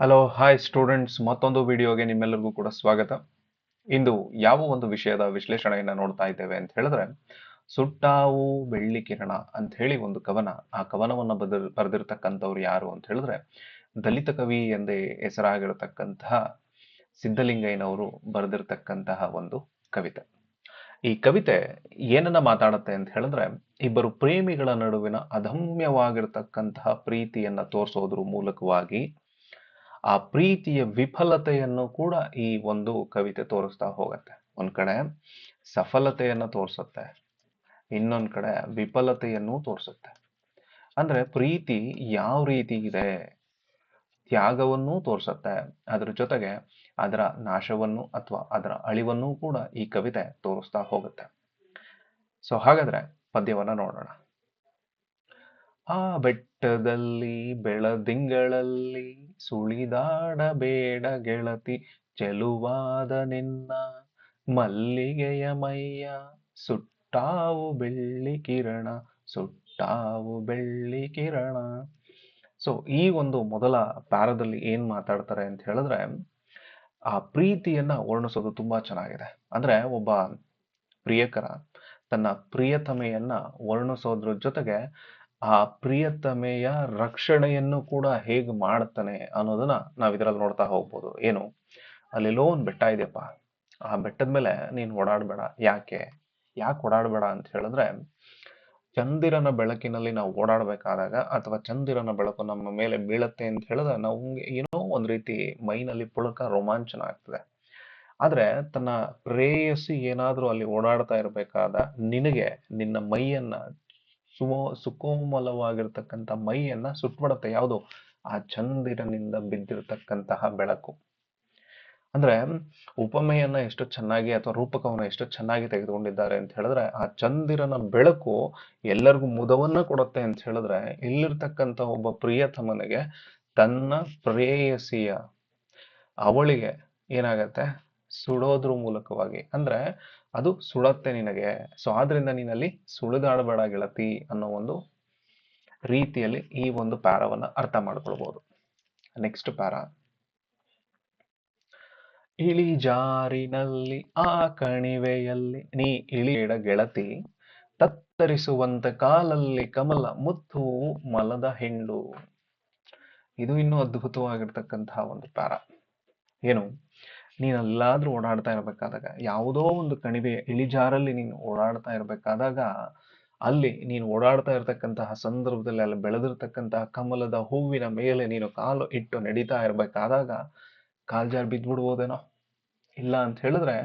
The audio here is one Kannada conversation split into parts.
ಹಲೋ ಹಾಯ್ ಸ್ಟೂಡೆಂಟ್ಸ್ ಮತ್ತೊಂದು ವಿಡಿಯೋಗೆ ನಿಮ್ಮೆಲ್ಲರಿಗೂ ಕೂಡ ಸ್ವಾಗತ. ಇಂದು ಯಾವ ಒಂದು ವಿಷಯದ ವಿಶ್ಲೇಷಣೆಯನ್ನು ನೋಡ್ತಾ ಇದ್ದೇವೆ ಅಂತ ಹೇಳಿದ್ರೆ, ಸುಟ್ಟಾವು ಬೆಳ್ಳಿ ಕಿರಣ ಅಂತ ಹೇಳಿ ಒಂದು ಕವನ. ಆ ಕವನವನ್ನು ಬದಲ್, ಬರೆದಿರ್ತಕ್ಕಂಥವ್ರು ಯಾರು ಅಂತ ಹೇಳಿದ್ರೆ, ದಲಿತ ಕವಿ ಎಂದೇ ಹೆಸರಾಗಿರತಕ್ಕಂತಹ ಸಿದ್ಧಲಿಂಗಯ್ಯನವರು ಬರೆದಿರ್ತಕ್ಕಂತಹ ಒಂದು ಕವಿತೆ. ಈ ಕವಿತೆ ಏನನ್ನ ಮಾತಾಡುತ್ತೆ ಅಂತ ಹೇಳಿದ್ರೆ, ಇಬ್ಬರು ಪ್ರೇಮಿಗಳ ನಡುವಿನ ಅದಮ್ಯವಾಗಿರ್ತಕ್ಕಂತಹ ಪ್ರೀತಿಯನ್ನ ತೋರಿಸೋದ್ರ ಮೂಲಕವಾಗಿ ಆ ಪ್ರೀತಿಯ ವಿಫಲತೆಯನ್ನು ಕೂಡ ಈ ಒಂದು ಕವಿತೆ ತೋರಿಸ್ತಾ ಹೋಗತ್ತೆ. ಒಂದ್ ಕಡೆ ಸಫಲತೆಯನ್ನು ತೋರಿಸುತ್ತೆ, ಇನ್ನೊಂದ್ ಕಡೆ ವಿಫಲತೆಯನ್ನು ತೋರಿಸುತ್ತೆ. ಅಂದ್ರೆ ಪ್ರೀತಿ ಯಾವ ರೀತಿ ಇದೆ? ತ್ಯಾಗವನ್ನೂ ತೋರಿಸುತ್ತೆ. ಅದ್ರ ಜೊತೆಗೆ ಅದರ ನಾಶವನ್ನು ಅಥವಾ ಅದರ ಅಳಿವನ್ನು ಕೂಡ ಈ ಕವಿತೆ ತೋರಿಸ್ತಾ ಹೋಗುತ್ತೆ. ಸೊ ಹಾಗಾದ್ರೆ ಪದ್ಯವನ್ನ ನೋಡೋಣ. ಆ ಬೆಟ್ಟದಲ್ಲಿ ಬೆಳದಿಂಗಳಲ್ಲಿ ಸುಳಿದಾಡಬೇಡ ಗೆಳತಿ, ಚೆಲುವಾದ ನಿನ್ನ ಮಲ್ಲಿಗೆಯ ಮೈಯ ಸುಟ್ಟಾವು ಬೆಳ್ಳಿ ಕಿರಣ, ಸುಟ್ಟಾವು ಬೆಳ್ಳಿ ಕಿರಣ. ಸೊ ಈ ಒಂದು ಮೊದಲ ಪ್ಯಾರದಲ್ಲಿ ಏನ್ ಮಾತಾಡ್ತಾರೆ ಅಂತ ಹೇಳಿದ್ರೆ, ಆ ಪ್ರೀತಿಯನ್ನ ವರ್ಣಿಸೋದು ತುಂಬಾ ಚೆನ್ನಾಗಿದೆ. ಅಂದ್ರೆ ಒಬ್ಬ ಪ್ರಿಯಕರ ತನ್ನ ಪ್ರಿಯತಮೆಯನ್ನ ವರ್ಣಿಸೋದ್ರ ಜೊತೆಗೆ ಆ ಪ್ರಿಯತಮೆಯ ರಕ್ಷಣೆಯನ್ನು ಕೂಡ ಹೇಗೆ ಮಾಡ್ತಾನೆ ಅನ್ನೋದನ್ನ ನಾವ್ ಇದರಲ್ಲಿ ನೋಡ್ತಾ ಹೋಗ್ಬೋದು. ಏನು? ಅಲ್ಲೆಲ್ಲೋ ಒಂದು ಬೆಟ್ಟ ಇದೆಯಪ್ಪ. ಆ ಬೆಟ್ಟದ ಮೇಲೆ ನೀನ್ ಓಡಾಡ್ಬೇಡ. ಯಾಕೆ? ಯಾಕೆ ಓಡಾಡ್ಬೇಡ ಅಂತ ಹೇಳಿದ್ರೆ, ಚಂದಿರನ ಬೆಳಕಿನಲ್ಲಿ ನಾವು ಓಡಾಡಬೇಕಾದಾಗ ಅಥವಾ ಚಂದಿರನ ಬೆಳಕು ನಮ್ಮ ಮೇಲೆ ಬೀಳತ್ತೆ ಅಂತ ಹೇಳಿದ್ರೆ ನಾವು ಏನೋ ಒಂದ್ ರೀತಿ ಮೈನಲ್ಲಿ ಪುಳಕ ರೋಮಾಂಚನ ಆಗ್ತದೆ. ಆದ್ರೆ ತನ್ನ ಪ್ರೇಯಸಿ ಏನಾದ್ರೂ ಅಲ್ಲಿ ಓಡಾಡ್ತಾ ಇರಬೇಕಾದ ನಿನಗೆ ನಿನ್ನ ಮೈಯನ್ನ ಸುಮೋ ಸುಕೋಮಲವಾಗಿರ್ತಕ್ಕಂಥ ಮೈಯನ್ನ ಸುಟ್ಬಿಡತ್ತೆ ಯಾವುದು? ಆ ಚಂದಿರನಿಂದ ಬಿದ್ದಿರತಕ್ಕಂತಹ ಬೆಳಕು. ಅಂದ್ರೆ ಉಪಮೆಯನ್ನ ಎಷ್ಟು ಚೆನ್ನಾಗಿ ಅಥವಾ ರೂಪಕವನ್ನ ಎಷ್ಟು ಚೆನ್ನಾಗಿ ತೆಗೆದುಕೊಂಡಿದ್ದಾರೆ ಅಂತ ಹೇಳಿದ್ರೆ, ಆ ಚಂದಿರನ ಬೆಳಕು ಎಲ್ಲರಿಗೂ ಮುದವನ್ನ ಕೊಡುತ್ತೆ ಅಂತ ಹೇಳಿದ್ರೆ, ಇಲ್ಲಿರ್ತಕ್ಕಂಥ ಒಬ್ಬ ಪ್ರಿಯತಮನಿಗೆ ತನ್ನ ಪ್ರೇಯಸಿಯ ಅವಳಿಗೆ ಏನಾಗತ್ತೆ? ಸುಡೋದ್ರ ಮೂಲಕವಾಗಿ. ಅಂದ್ರೆ ಅದು ಸುಳತ್ತೆ ನಿನಗೆ. ಸೊ ಆದ್ರಿಂದ ನೀನಲ್ಲಿ ಸುಳಿದಾಡಬೇಡ ಗೆಳತಿ ಅನ್ನೋ ಒಂದು ರೀತಿಯಲ್ಲಿ ಈ ಒಂದು ಪ್ಯಾರವನ್ನ ಅರ್ಥ ಮಾಡ್ಕೊಳ್ಬಹುದು ನೆಕ್ಸ್ಟ್ ಪ್ಯಾರ. ಇಳಿಜಾರಿನಲ್ಲಿ ಆ ಕಣಿವೆಯಲ್ಲಿ, ನೀ ಇಳಿಯಡ ಗೆಳತಿ, ತತ್ತರಿಸುವಂತ ಕಾಲಲ್ಲಿ ಕಮಲ ಮುತ್ತು ಮಲದ ಹೆಂಡು ಇದು ಇನ್ನೂ ಅದ್ಭುತವಾಗಿರ್ತಕ್ಕಂತಹ ಒಂದು ಪ್ಯಾರ. ಏನು? ನೀನೆಲ್ಲಾದ್ರೂ ಓಡಾಡ್ತಾ ಇರ್ಬೇಕಾದಾಗ, ಯಾವುದೋ ಒಂದು ಕಣಿವೆ ಇಳಿಜಾರಲ್ಲಿ ನೀನು ಓಡಾಡ್ತಾ ಇರಬೇಕಾದಾಗ, ಅಲ್ಲಿ ನೀನು ಓಡಾಡ್ತಾ ಇರ್ತಕ್ಕಂತಹ ಸಂದರ್ಭದಲ್ಲಿ ಅಲ್ಲಿ ಬೆಳೆದಿರ್ತಕ್ಕಂತಹ ಕಮಲದ ಹೂವಿನ ಮೇಲೆ ನೀನು ಕಾಲು ಇಟ್ಟು ನಡೀತಾ ಇರ್ಬೇಕಾದಾಗ ಕಾಲ್ಜಾರ್ ಬಿದ್ದ್ಬಿಡ್ಬೋದೇನೋ ಇಲ್ಲ ಅಂತ ಹೇಳಿದ್ರೆ,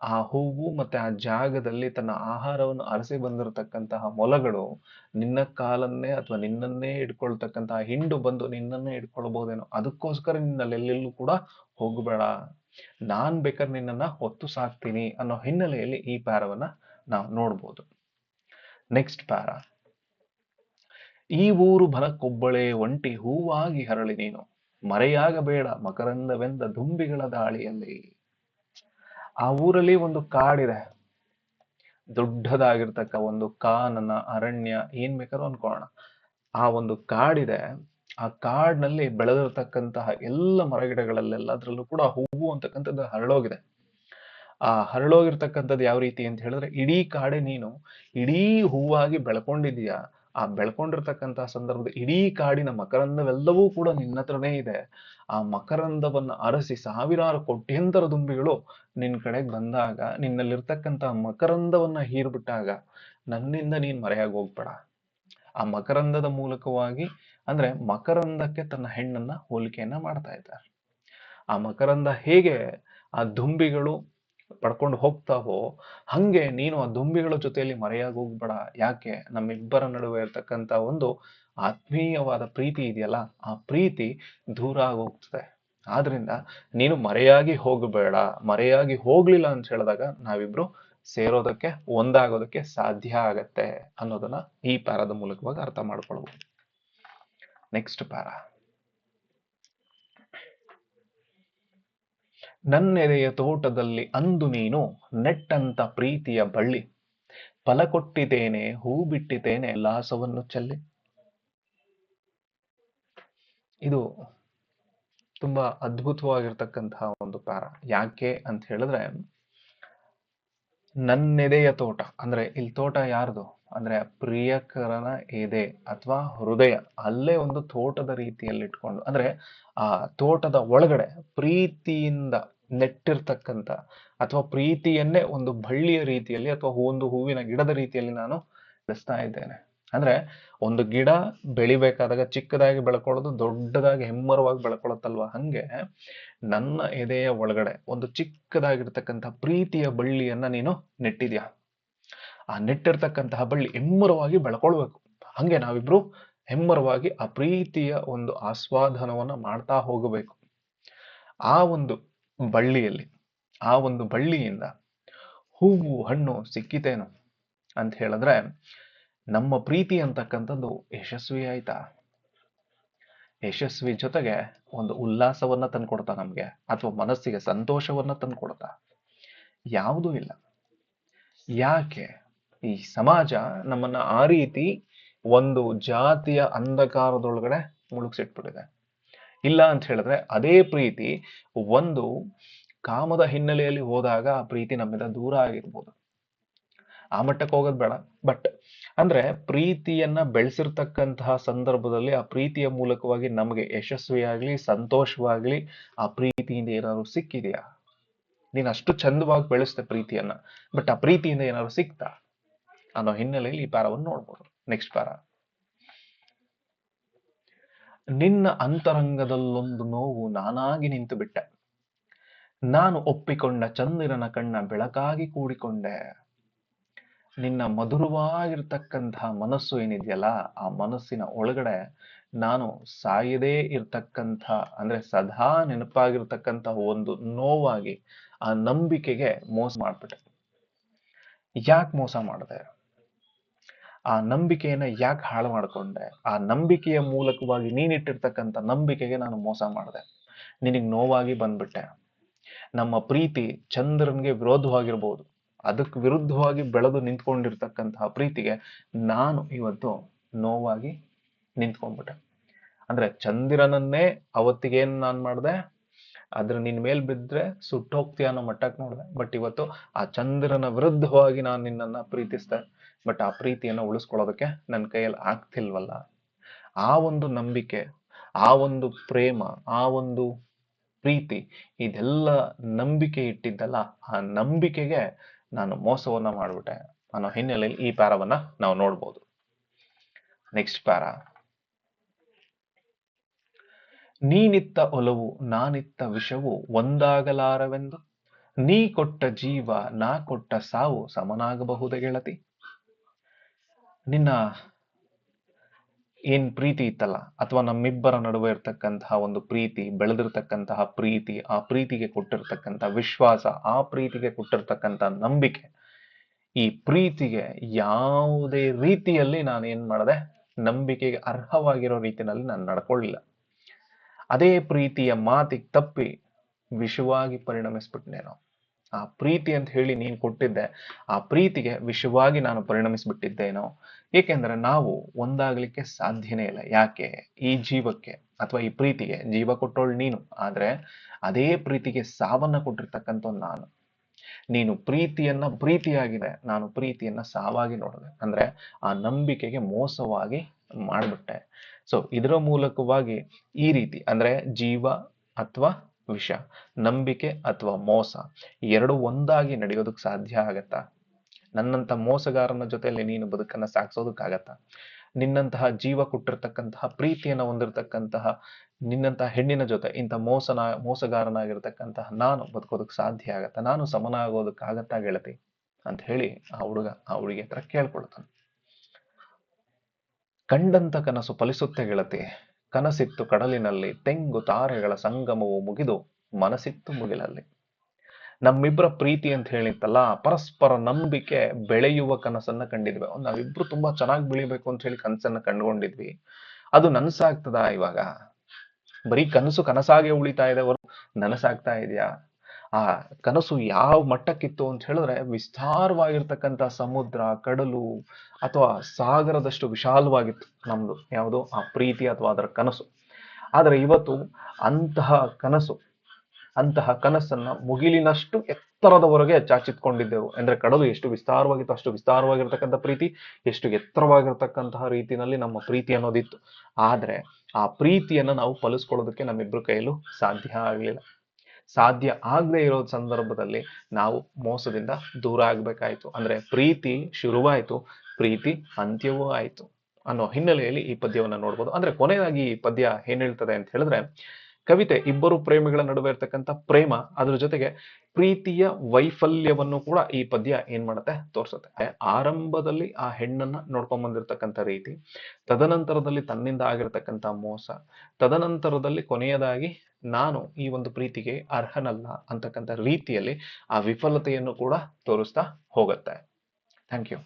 ಆ ಹೂವು ಮತ್ತೆ ಆ ಜಾಗದಲ್ಲಿ ತನ್ನ ಆಹಾರವನ್ನು ಅರಸಿ ಬಂದಿರತಕ್ಕಂತಹ ಮೊಲಗಳು ನಿನ್ನ ಕಾಲನ್ನೇ ಅಥವಾ ನಿನ್ನನ್ನೇ ಇಟ್ಕೊಳ್ತಕ್ಕಂತಹ ಹಿಂಡು ಬಂದು ನಿನ್ನನ್ನೇ ಇಟ್ಕೊಳ್ಬಹುದೇನೋ ಅದಕ್ಕೋಸ್ಕರ ನಿನ್ನಲ್ಲೆಲ್ಲೆಲ್ಲೂ ಕೂಡ ಹೋಗಬೇಡ. ನಾನ್ ಬೇಕಾದ್ರೆ ನಿನ್ನನ್ನ ಹೊತ್ತು ಸಾಕ್ತೀನಿ ಅನ್ನೋ ಹಿನ್ನೆಲೆಯಲ್ಲಿ ಈ ಪ್ಯಾರವನ್ನ ನಾವು ನೋಡ್ಬೋದು. Next para. ಈ ಊರು ಬನಕ್ಕೊಬ್ಬಳೆ ಒಂಟಿ ಹೂವಾಗಿ ಹರಳಿ ನೀನು. ಮರೆಯಾಗಬೇಡ ಮಕರಂದವೆಂದ ದುಂಬಿಗಳ ದಾಳಿಯಲ್ಲಿ. ಆ ಊರಲ್ಲಿ ಒಂದು ಕಾಡಿದೆ. ದೊಡ್ಡದಾಗಿರ್ತಕ್ಕ ಒಂದು ಕಾನನ ಅರಣ್ಯ ಏನ್ ಬೇಕಾದ್ರೂ ಅನ್ಕೋಣ ಆ ಒಂದು ಕಾಡಿದೆ. ಆ ಕಾಡಿನಲ್ಲಿ ಬೆಳೆದಿರತಕ್ಕಂತಹ ಎಲ್ಲ ಮರಗಿಡಗಳಲ್ಲೆಲ್ಲದ್ರಲ್ಲೂ ಕೂಡ ಹೂವು ಅಂತಕ್ಕಂಥದ್ದು ಹರಳೋಗಿದೆ ಆ ಹರಳೋಗಿರ್ತಕ್ಕಂಥದ್ದು ಯಾವ ರೀತಿ ಅಂತ ಹೇಳಿದ್ರೆ, ಇಡೀ ಕಾಡೆ ನೀನು ಇಡೀ ಹೂವಾಗಿ ಬೆಳ್ಕೊಂಡಿದೀಯಾ ಆ ಬೆಳ್ಕೊಂಡಿರ್ತಕ್ಕಂತಹ ಸಂದರ್ಭದ ಇಡೀ ಕಾಡಿನ ಮಕರಂದವೆಲ್ಲವೂ ಕೂಡ ನಿನ್ನ ಹತ್ರನೇ ಇದೆ. ಆ ಮಕರಂದವನ್ನ ಅರಸಿ ಸಾವಿರಾರು ಕೋಟ್ಯಂತರ ದುಂಬಿಗಳು ನಿನ್ ಕಡೆಗೆ ಬಂದಾಗ ನಿನ್ನಲ್ಲಿರ್ತಕ್ಕಂತಹ ಮಕರಂದವನ್ನ ಹೀರ್ಬಿಟ್ಟಾಗ ನನ್ನಿಂದ ನೀನ್ ಮರೆಯಾಗಿ ಹೋಗ್ಬೇಡ. ಆ ಮಕರಂದದ ಮೂಲಕವಾಗಿ ಅಂದ್ರೆ ಮಕರಂದಕ್ಕೆ ತನ್ನ ಹೆಣ್ಣನ್ನ ಹೋಲಿಕೆಯನ್ನ ಮಾಡ್ತಾ ಇದ್ದಾರೆ. ಆ ಮಕರಂದ ಹೇಗೆ ಆ ದುಂಬಿಗಳು ಪಡ್ಕೊಂಡು ಹೋಗ್ತಾವೋ ಹಂಗೆ ನೀನು ಆ ದುಂಬಿಗಳ ಜೊತೆಯಲ್ಲಿ ಮರೆಯಾಗಿ ಹೋಗ್ಬೇಡ. ಯಾಕೆ? ನಮ್ಮಿಬ್ಬರ ನಡುವೆ ಇರ್ತಕ್ಕಂಥ ಒಂದು ಆತ್ಮೀಯವಾದ ಪ್ರೀತಿ ಇದೆಯಲ್ಲ, ಆ ಪ್ರೀತಿ ದೂರ ಆಗೋಗ್ತದೆ. ಆದ್ರಿಂದ ನೀನು ಮರೆಯಾಗಿ ಹೋಗಬೇಡ, ಮರೆಯಾಗಿ ಹೋಗ್ಲಿಲ್ಲ ಅಂತ ಹೇಳಿದಾಗ ನಾವಿಬ್ರು ಸೇರೋದಕ್ಕೆ, ಒಂದಾಗೋದಕ್ಕೆ ಸಾಧ್ಯ ಆಗತ್ತೆ ಅನ್ನೋದನ್ನ ಈ ಪ್ಯಾರದ ಮೂಲಕವಾಗಿ ಅರ್ಥ ಮಾಡ್ಕೊಳ್ಬಹುದು ನೆಕ್ಸ್ಟ್ ಪಾರ ನನ್ನೆರೆಯ ತೋಟದಲ್ಲಿ ಅಂದು ನೀನು ನೆಟ್ಟಂತ ಪ್ರೀತಿಯ ಬಳ್ಳಿ. ಫಲ ಕೊಟ್ಟಿದ್ದೇನೆ ಹೂ ಬಿಟ್ಟಿದ್ದೇನೆ ಲಾಸವನ್ನು ಚೆಲ್ಲಿ. ಇದು ತುಂಬಾ ಅದ್ಭುತವಾಗಿರ್ತಕ್ಕಂತಹ ಒಂದು ಪ್ಯಾರ. ಯಾಕೆ ಅಂತ ಹೇಳಿದ್ರೆ ನನ್ನೆದೆಯ ತೋಟ, ಅಂದ್ರೆ ಇಲ್ಲಿ ತೋಟ ಯಾರ್ದು? ಅಂದ್ರೆ ಪ್ರಿಯಕರನ ಎದೆ ಅಥವಾ ಹೃದಯ ಅಲ್ಲೇ ಒಂದು ತೋಟದ ರೀತಿಯಲ್ಲಿ ಇಟ್ಕೊಂಡು ಅಂದ್ರೆ ಆ ತೋಟದ ಒಳಗಡೆ ಪ್ರೀತಿಯಿಂದ ನೆಟ್ಟಿರ್ತಕ್ಕಂಥ ಅಥವಾ ಪ್ರೀತಿಯನ್ನೇ ಒಂದು ಬಳ್ಳಿಯ ರೀತಿಯಲ್ಲಿ ಅಥವಾ ಒಂದು ಹೂವಿನ ಗಿಡದ ರೀತಿಯಲ್ಲಿ ನಾನು ಬೆಳೆಸ್ತಾ ಇದ್ದೇನೆ. ಅಂದ್ರೆ ಒಂದು ಗಿಡ ಬೆಳಿಬೇಕಾದಾಗ ಚಿಕ್ಕದಾಗಿ ಬೆಳ್ಕೊಳ್ಳೋದು ದೊಡ್ಡದಾಗಿ ಹೆಮ್ಮರವಾಗಿ ಬೆಳ್ಕೊಳತ್ತಲ್ವ ಹಂಗೆ ನನ್ನ ಎದೆಯ ಒಳಗಡೆ ಒಂದು ಚಿಕ್ಕದಾಗಿರ್ತಕ್ಕಂಥ ಪ್ರೀತಿಯ ಬಳ್ಳಿಯನ್ನ ನೀನು ನೆಟ್ಟಿದ್ಯಾ? ಆ ನೆಟ್ಟಿರ್ತಕ್ಕಂತಹ ಬಳ್ಳಿ ಹೆಮ್ಮರವಾಗಿ ಬೆಳ್ಕೊಳ್ಬೇಕು. ಹಂಗೆ ನಾವಿಬ್ರು ಹೆಮ್ಮರವಾಗಿ ಆ ಪ್ರೀತಿಯ ಒಂದು ಆಸ್ವಾದನವನ್ನ ಮಾಡ್ತಾ ಹೋಗಬೇಕು. ಆ ಒಂದು ಬಳ್ಳಿಯಲ್ಲಿ, ಆ ಒಂದು ಬಳ್ಳಿಯಿಂದ ಹೂವು, ಹಣ್ಣು ಸಿಕ್ಕಿತೇನು ಅಂತ ಹೇಳಿದ್ರೆ ನಮ್ಮ ಪ್ರೀತಿ ಅಂತಕ್ಕಂಥದ್ದು ಯಶಸ್ವಿ ಆಯ್ತಾ? ಯಶಸ್ವಿ ಜೊತೆಗೆ ಒಂದು ಉಲ್ಲಾಸವನ್ನ ತಂದ್ಕೊಡ್ತಾ ನಮ್ಗೆ ಅಥವಾ ಮನಸ್ಸಿಗೆ ಸಂತೋಷವನ್ನ ತಂದ್ಕೊಡ್ತಾ? ಯಾವುದೂ ಇಲ್ಲ. ಯಾಕೆ? ಈ ಸಮಾಜ ನಮ್ಮನ್ನ ಆ ರೀತಿ ಒಂದು ಜಾತಿಯ ಅಂಧಕಾರದೊಳಗಡೆ ಮುಳುಗಿಸಿಟ್ಬಿಟ್ಟಿದೆ. ಇಲ್ಲ ಅಂತ ಹೇಳಿದ್ರೆ ಅದೇ ಪ್ರೀತಿ ಒಂದು ಕಾಮದ ಹಿನ್ನೆಲೆಯಲ್ಲಿ ಹೋದಾಗ ಆ ಪ್ರೀತಿ ನಮ್ಮಿಂದ ದೂರ ಆಗಿರ್ಬೋದು. ಆ ಮಟ್ಟಕ್ಕೆ ಹೋಗೋದು ಬೇಡ. ಬಟ್ ಅಂದ್ರೆ ಪ್ರೀತಿಯನ್ನ ಬೆಳೆಸಿರ್ತಕ್ಕಂತಹ ಸಂದರ್ಭದಲ್ಲಿ ಆ ಪ್ರೀತಿಯ ಮೂಲಕವಾಗಿ ನಮಗೆ ಯಶಸ್ವಿಯಾಗ್ಲಿ, ಸಂತೋಷವಾಗ್ಲಿ ಆ ಪ್ರೀತಿಯಿಂದ ಏನಾದ್ರು ಸಿಕ್ಕಿದೆಯಾ? ನೀನ್ ಅಷ್ಟು ಚಂದವಾಗಿ ಬೆಳೆಸ್ತೆ ಪ್ರೀತಿಯನ್ನ. ಬಟ್ ಆ ಪ್ರೀತಿಯಿಂದ ಏನಾದ್ರು ಸಿಕ್ತಾ? ಅನ್ನೋ ಹಿನ್ನೆಲೆಯಲ್ಲಿ ಈ ಪ್ಯಾರವನ್ನು ನೋಡ್ಬೋದು. ನೆಕ್ಸ್ಟ್ ಪ್ಯಾರ ನಿನ್ನ ಅಂತರಂಗದಲ್ಲೊಂದು ನೋವು ನಾನಾಗಿ ನಿಂತು ಬಿಟ್ಟೆ. ನಾನು ಒಪ್ಪಿಕೊಂಡ ಚಂದಿರನ ಕಣ್ಣ ಬೆಳಕಾಗಿ ಕೂಡಿಕೊಂಡೆ. ನಿನ್ನ ಮಧುರವಾಗಿರ್ತಕ್ಕಂತಹ ಮನಸ್ಸು ಏನಿದೆಯಲ್ಲ, ಆ ಮನಸ್ಸಿನ ಒಳಗಡೆ ನಾನು ಸಾಯದೇ ಇರ್ತಕ್ಕಂಥ, ಅಂದ್ರೆ ಸದಾ ನೆನಪಾಗಿರ್ತಕ್ಕಂತಹ ಒಂದು ನೋವಾಗಿ ಆ ನಂಬಿಕೆಗೆ ಮೋಸ ಮಾಡ್ಬಿಟ್ಟೆ. ಯಾಕೆ ಮೋಸ ಮಾಡಿದೆ? ಆ ನಂಬಿಕೆಯನ್ನ ಯಾಕೆ ಹಾಳು ಮಾಡ್ಕೊಂಡೆ? ಆ ನಂಬಿಕೆಯ ಮೂಲಕವಾಗಿ ನೀನಿಟ್ಟಿರ್ತಕ್ಕಂಥ ನಂಬಿಕೆಗೆ ನಾನು ಮೋಸ ಮಾಡಿದೆ. ನಿನಗೆ ನೋವಾಗಿ ಬಂದ್ಬಿಟ್ಟೆ. ನಮ್ಮ ಪ್ರೀತಿ ಚಂದ್ರನ್ಗೆ ವಿರೋಧವಾಗಿರ್ಬೋದು. ಅದಕ್ಕೆ ವಿರುದ್ಧವಾಗಿ ಬೆಳೆದು ನಿಂತ್ಕೊಂಡಿರ್ತಕ್ಕಂತಹ ಪ್ರೀತಿಗೆ ನಾನು ಇವತ್ತು ನೋವಾಗಿ ನಿಂತ್ಕೊಂಡ್ಬಿಟ್ಟೆ. ಅಂದ್ರೆ ಚಂದಿರನನ್ನೇ ಅವತ್ತಿಗೆ ನಾನು ನಾನ್ ಮಾಡಿದೆ? ಅದ್ರ ನಿನ್ ಮೇಲ್ ಬಿದ್ರೆ ಸುಟ್ಟೋಗ್ತೀಯ ಅನ್ನೋ ಮಟ್ಟಕ್ಕೆ ನೋಡಿದೆ. ಬಟ್ ಇವತ್ತು ಆ ಚಂದ್ರನ ವಿರುದ್ಧವಾಗಿ ನಾನು ನಿನ್ನನ್ನು ಪ್ರೀತಿಸ್ದೆ. ಬಟ್ ಆ ಪ್ರೀತಿಯನ್ನು ಉಳಿಸ್ಕೊಳ್ಳೋದಕ್ಕೆ ನನ್ನ ಕೈಯಲ್ಲಿ ಆಗ್ತಿಲ್ವಲ್ಲ. ಆ ಒಂದು ನಂಬಿಕೆ, ಆ ಒಂದು ಪ್ರೇಮ, ಆ ಒಂದು ಪ್ರೀತಿ, ಇದೆಲ್ಲ ನಂಬಿಕೆ ಇಟ್ಟಿದ್ದಲ್ಲ, ಆ ನಂಬಿಕೆಗೆ ನಾನು ಮೋಸವನ್ನ ಮಾಡಿಬಿಟ್ಟೆ ಅನ್ನೋ ಹಿನ್ನೆಲೆಯಲ್ಲಿ ಈ ಪ್ಯಾರವನ್ನ ನಾವು ನೋಡ್ಬೋದು. Next para. ನೀನಿತ್ತ ಒಲವು, ನಾನಿತ್ತ ವಿಷವು ಒಂದಾಗಲಾರವೆಂದು? ನೀ ಕೊಟ್ಟ ಜೀವ, ನಾ ಕೊಟ್ಟ ಸಾವು ಸಮನಾಗಬಹುದೇ ಗೆಳತಿ? ನಿನ್ನ ಏನ್ ಪ್ರೀತಿ ಇತ್ತಲ್ಲ, ಅಥವಾ ನಮ್ಮಿಬ್ಬರ ನಡುವೆ ಇರ್ತಕ್ಕಂತಹ ಒಂದು ಪ್ರೀತಿ, ಬೆಳೆದಿರ್ತಕ್ಕಂತಹ ಪ್ರೀತಿ, ಆ ಪ್ರೀತಿಗೆ ಕೊಟ್ಟಿರ್ತಕ್ಕಂಥ ವಿಶ್ವಾಸ, ಆ ಪ್ರೀತಿಗೆ ಕೊಟ್ಟಿರ್ತಕ್ಕಂಥ ನಂಬಿಕೆ, ಈ ಪ್ರೀತಿಗೆ ಯಾವುದೇ ರೀತಿಯಲ್ಲಿ ನಾನು ಏನ್ ಮಾಡಿದೆ ನಂಬಿಕೆಗೆ ಅರ್ಹವಾಗಿರೋ ರೀತಿಯಲ್ಲಿ ನಾನು ನಡ್ಕೊಳ್ಳಿಲ್ಲ. ಅದೇ ಪ್ರೀತಿಯ ಮಾತಿಗೆ ತಪ್ಪಿ ವಿಷವಾಗಿ ಪರಿಣಮಿಸ್ಬಿಟ್ನೇನೋ ಆ ಪ್ರೀತಿ ಅಂತ ಹೇಳಿ ನೀನು ಕೊಟ್ಟಿದ್ದೆ, ಆ ಪ್ರೀತಿಗೆ ವಿಷವಾಗಿ ನಾನು ಪರಿಣಮಿಸ್ಬಿಟ್ಟಿದ್ದೇನೋ, ಏಕೆಂದ್ರೆ ನಾವು ಒಂದಾಗ್ಲಿಕ್ಕೆ ಸಾಧ್ಯನೇ ಇಲ್ಲ. ಯಾಕೆ? ಈ ಜೀವಕ್ಕೆ ಅಥವಾ ಈ ಪ್ರೀತಿಗೆ ಜೀವ ಕೊಟ್ಟೋಳು ನೀನು. ಆದ್ರೆ ಅದೇ ಪ್ರೀತಿಗೆ ಸಾವನ್ನ ಕೊಟ್ಟಿರ್ತಕ್ಕಂಥ ನಾನು. ನೀನು ಪ್ರೀತಿಯನ್ನ, ಪ್ರೀತಿಯಾಗಿದೆ, ನಾನು ಪ್ರೀತಿಯನ್ನ ಸಾವಾಗಿ ನೋಡಿದೆ. ಅಂದ್ರೆ ಆ ನಂಬಿಕೆಗೆ ಮೋಸವಾಗಿ ಮಾಡಿಬಿಟ್ಟೆ. ಸೊ ಇದರ ಮೂಲಕವಾಗಿ ಈ ರೀತಿ, ಅಂದ್ರೆ ಜೀವ ಅಥವಾ ವಿಷ, ನಂಬಿಕೆ ಅಥವಾ ಮೋಸ, ಎರಡು ಒಂದಾಗಿ ನಡೆಯೋದಕ್ಕೆ ಸಾಧ್ಯ ಆಗತ್ತಾ? ನನ್ನಂತ ಮೋಸಗಾರನ ಜೊತೆಯಲ್ಲಿ ನೀನು ಬದುಕನ್ನ ಸಾಗಿಸೋದಕ್ಕಾಗತ್ತಾ? ನಿನ್ನಂತಹ ಜೀವ ಕೊಟ್ಟಿರ್ತಕ್ಕಂತಹ, ಪ್ರೀತಿಯನ್ನ ಹೊಂದಿರತಕ್ಕಂತಹ ನಿನ್ನಂತಹ ಹೆಣ್ಣಿನ ಜೊತೆ ಇಂಥ ಮೋಸನ, ಮೋಸಗಾರನಾಗಿರ್ತಕ್ಕಂತಹ ನಾನು ಬದುಕೋದಕ್ಕೆ ಸಾಧ್ಯ ಆಗತ್ತ? ನಾನು ಸಮನ ಆಗೋದಕ್ಕಾಗತ್ತಾ ಗೆಳತಿ? ಅಂತ ಹೇಳಿ ಆ ಹುಡುಗ ಆ ಹುಡುಗಿ ಹತ್ರ ಕೇಳ್ಕೊಳ್ತಾನೆ. ಕಂಡಂತ ಕನಸು ಫಲಿಸುತ್ತೆ ಗೆಳತಿ. ಕನಸಿತ್ತು ಕಡಲಿನಲ್ಲಿ, ತೆಂಗು ತಾರೆಗಳ ಸಂಗಮವು ಮುಗಿದು ಮನಸ್ಸಿತ್ತು ಮುಗಿಲಲ್ಲಿ. ನಮ್ಮಿಬ್ಬರ ಪ್ರೀತಿ ಅಂತ ಹೇಳಿತ್ತಲ್ಲ, ಪರಸ್ಪರ ನಂಬಿಕೆ ಬೆಳೆಯುವ ಕನಸನ್ನ ಕಂಡಿದ್ವಿ. ನಾವಿಬ್ರು ತುಂಬಾ ಚೆನ್ನಾಗಿ ಬೆಳಿಬೇಕು ಅಂತ ಹೇಳಿ ಕನಸನ್ನ ಕಂಡುಕೊಂಡಿದ್ವಿ. ಅದು ನನ್ಸಾಗ್ತದ ಇವಾಗ? ಬರೀ ಕನಸು ಕನಸಾಗೆ ಉಳಿತಾ ಇದೆ ಅವರು ನನಸಾಗ್ತಾ ಇದೆಯಾ? ಆ ಕನಸು ಯಾವ ಮಟ್ಟಕ್ಕಿತ್ತು ಅಂತ ಹೇಳಿದ್ರೆ ವಿಸ್ತಾರವಾಗಿರ್ತಕ್ಕಂಥ ಸಮುದ್ರ, ಕಡಲು ಅಥವಾ ಸಾಗರದಷ್ಟು ವಿಶಾಲವಾಗಿತ್ತು ನಮ್ದು. ಯಾವುದು? ಆ ಪ್ರೀತಿ ಅಥವಾ ಅದರ ಕನಸು. ಆದರೆ ಇವತ್ತು ಅಂತಹ ಕನಸು ಅಂತಹ ಕನಸನ್ನ ಮುಗಿಲಿನಷ್ಟು ಎತ್ತರದವರೆಗೆ ಚಾಚಿತ್ಕೊಂಡಿದ್ದೆವು. ಅಂದ್ರೆ ಕಡಲು ಎಷ್ಟು ವಿಸ್ತಾರವಾಗಿತ್ತು, ಅಷ್ಟು ವಿಸ್ತಾರವಾಗಿರ್ತಕ್ಕಂಥ ಪ್ರೀತಿ, ಎಷ್ಟು ಎತ್ತರವಾಗಿರ್ತಕ್ಕಂತಹ ರೀತಿಯಲ್ಲಿ ನಮ್ಮ ಪ್ರೀತಿ ಅನ್ನೋದಿತ್ತು. ಆದ್ರೆ ಆ ಪ್ರೀತಿಯನ್ನ ನಾವು ಫಲಿಸ್ಕೊಳ್ಳೋದಕ್ಕೆ ನಮ್ಮಿಬ್ರು ಕೈಯಲ್ಲೂ ಸಾಧ್ಯ ಆಗಲಿಲ್ಲ. ಸಾಧ್ಯ ಆಗದೆ ಇರೋ ಸಂದರ್ಭದಲ್ಲಿ ನಾವು ಮೋಸದಿಂದ ದೂರ ಆಗ್ಬೇಕಾಯ್ತು. ಅಂದ್ರೆ ಪ್ರೀತಿ ಶುರುವಾಯ್ತು, ಪ್ರೀತಿ ಅಂತ್ಯವೂ ಆಯ್ತು ಅನ್ನೋ ಹಿನ್ನೆಲೆಯಲ್ಲಿ ಈ ಪದ್ಯವನ್ನು ನೋಡ್ಬೋದು. ಅಂದ್ರೆ ಕೊನೆಯದಾಗಿ ಈ ಪದ್ಯ ಏನ್ ಹೇಳ್ತದೆ ಅಂತ ಹೇಳಿದ್ರೆ ಕವಿತೆ, ಇಬ್ಬರು ಪ್ರೇಮಿಗಳ ನಡುವೆ ಇರ್ತಕ್ಕಂಥ ಪ್ರೇಮ, ಅದ್ರ ಜೊತೆಗೆ ಪ್ರೀತಿಯ ವೈಫಲ್ಯವನ್ನು ಕೂಡ ಈ ಪದ್ಯ ಏನ್ ಮಾಡುತ್ತೆ, ತೋರ್ಸುತ್ತೆ. ಆರಂಭದಲ್ಲಿ ಆ ಹೆಣ್ಣನ್ನ ನೋಡ್ಕೊಂಡ್ ಬಂದಿರತಕ್ಕಂಥ ರೀತಿ, ತದನಂತರದಲ್ಲಿ ತನ್ನಿಂದ ಆಗಿರ್ತಕ್ಕಂಥ ಮೋಸ, ತದನಂತರದಲ್ಲಿ ಕೊನೆಯದಾಗಿ ನಾನು ಈ ಒಂದು ಪ್ರೀತಿಗೆ ಅರ್ಹನಲ್ಲ ಅಂತಕ್ಕಂಥ ರೀತಿಯಲ್ಲಿ ಆ ವಿಫಲತೆಯನ್ನು ಕೂಡ ತೋರಿಸ್ತಾ ಹೋಗುತ್ತೆ. Thank you